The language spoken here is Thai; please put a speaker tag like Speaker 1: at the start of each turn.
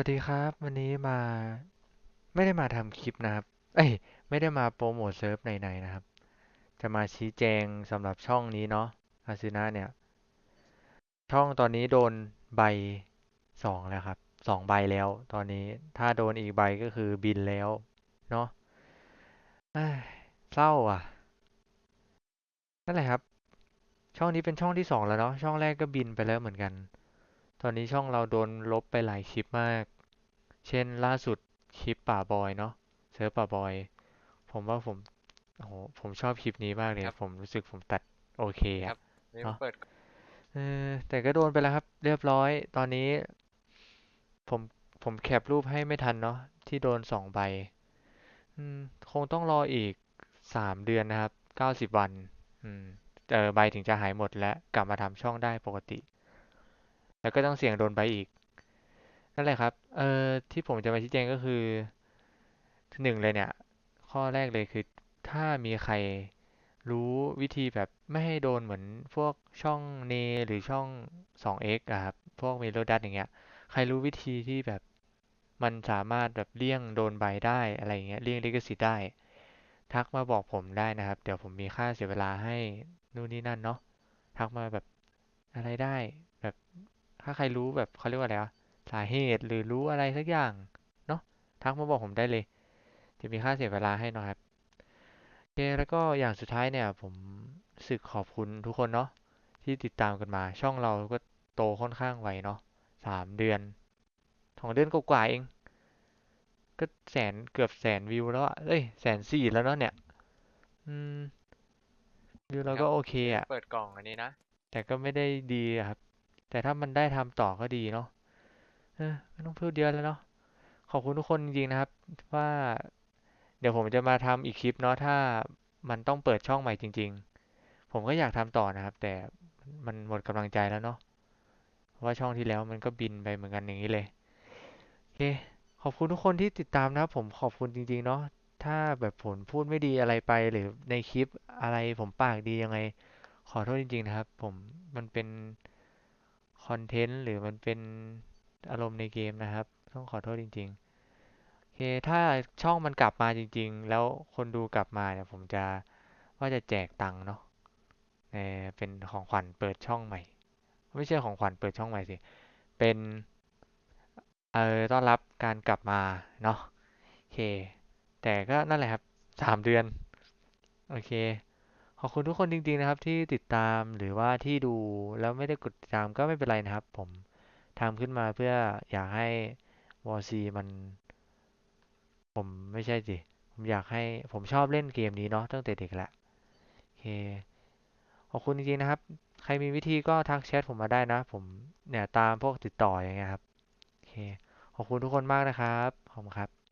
Speaker 1: วัสดีครับ วันนี้มา ไม่ได้มาทำคลิปนะครับ เอ้ย ไม่ได้มาโปรโมทเซิร์ฟไหนๆนะครับ จะมาชี้แจงสำหรับช่องนี้เนาะอาซึนะเนี่ย ช่องตอนนี้โดนใบสองแล้วครับสองใบแล้ว ตอนนี้ถ้าโดนอีกใบก็คือบินแล้ว เนาะเอ้ยเศร้าอะ นั่นแหละครับ ช่องนี้เป็นช่องที่สองแล้วเนาะช่องแรกก็บินไปแล้วเหมือนกัน ตอนนี้ช่องเราโดนลบไปหลายคลิปมาก เช่นล่าสุดคลิปป่าบอยเนาะเซิร์ฟป่าบอย ผมว่าผมโอ้โหผมชอบคลิปนี้มากเลย
Speaker 2: ครับ
Speaker 1: ผมรู้สึกผมตัดโอเคอะ
Speaker 2: ครับนี่
Speaker 1: เนาะ
Speaker 2: เปิด
Speaker 1: เออแต่ก็โดนไปแล้วครับ เรียบร้อย ตอนนี้ผมผมแคปรูปให้ไม่ทันเนาะที่โดนสองใบอืมคงต้องรออีกสามเดือนนะครับเก้าสิบวัน อืมเออใบถึงจะหายหมดและกลับมาทำช่องได้ปกติ แล้วก็ต้องเสี่ยงโดนใบอีก นั่นแหละครับ เออที่ผมจะมาชี้แจงก็คือหนึ่งเลยเนี่ย ข้อแรกเลยคือถ้ามีใครรู้วิธีแบบไม่ให้โดนเหมือนพวกช่องเนหรือช่อง 2x อกซ์อะครับ พวกเมโลดัสอย่างเงี้ย ใครรู้วิธีที่แบบมันสามารถแบบเลี่ยงโดนใบได้อะไรเงี้ยเลี่ยงลิขสิทธิ์ได้ ทักมาบอกผมได้นะครับ เดี๋ยวผมมีค่าเสียเวลาให้นู่นนี่นั่นเนาะทักมาแบบอะไรได้ แบบ ถ้าใครรู้แบบเขาเรียกว่าอะไรวะสาเหตุหรือรู้อะไรสักอย่างเนาะทักมาบอกผมได้เลย จะมีค่าเสียเวลาให้นะครับโอเคแล้วก็อย่างสุดท้ายเนี่ย ผมรู้สึกขอบคุณทุกคนเนาะที่ติดตามกันมา ช่องเราก็โตค่อนข้างไวเนาะสามเดือนสองเดือนกว่าๆเอง ก็แสนเกือบแสนวิวแล้วอะเอ้ยแสนสี่แล้วเนาะเนี่ย อืมวิวเรา
Speaker 2: ครับ
Speaker 1: ก็โอเค
Speaker 2: นี่
Speaker 1: อะ
Speaker 2: เปิดกล่องอันนี้นะ
Speaker 1: แต่ก็ไม่ได้ดีอะครับ แต่ถ้ามันได้ทำต่อก็ดีเนาะเออไม่ต้องพูดเยอะแล้วเนาะขอบคุณทุกคนจริงๆนะครับ ว่า เดี๋ยวผมจะมาทำอีกคลิปเนาะถ้ามันต้องเปิดช่องใหม่จริง ๆ ผมก็อยากทำต่อนะครับ แต่มันหมดกำลังใจแล้วเนาะเพราะว่าช่องที่แล้วมันก็บินไปเหมือนกันอย่างนี้เลยโอเคขอบคุณทุกคนที่ติดตามนะครับ ผมขอบคุณจริง ๆ เนาะถ้าแบบผมพูดไม่ดีอะไรไปหรือในคลิปอะไรผมปากดียังไง ขอโทษจริง ๆ นะครับ ผมมันเป็น คอนเทนต์หรือมันเป็นอารมณ์ในเกมนะครับ ต้องขอโทษจริง ๆ โอเค ถ้าช่องมันกลับมาจริง ๆ แล้วคนดูกลับมาเนี่ยผมจะว่าจะแจกตังค์เนาะเออเป็นของขวัญเปิดช่องใหม่ ไม่ใช่ของขวัญเปิดช่องใหม่สิ เป็นเออต้อนรับการกลับมาเนาะโอเค แต่ก็นั่นแหละครับสามเดือน โอเค ขอบคุณทุกคนจริงๆนะครับ ที่ติดตามหรือว่าที่ดูแล้วไม่ได้กดติดตามก็ไม่เป็นไรนะครับ ผมทำขึ้นมาเพื่ออยากให้วอซีมัน ผมไม่ใช่สิผมอยากให้ผมชอบเล่นเกมนี้เนาะตั้งแต่เด็กแหละโอเคขอบคุณจริงๆนะครับ ใครมีวิธีก็ทักแชทผมมาได้นะ ผมเนี่ยตามพวกติดต่ออย่างเงี้ยครับโอเคขอบคุณทุกคนมากนะครับขอบคุณครับ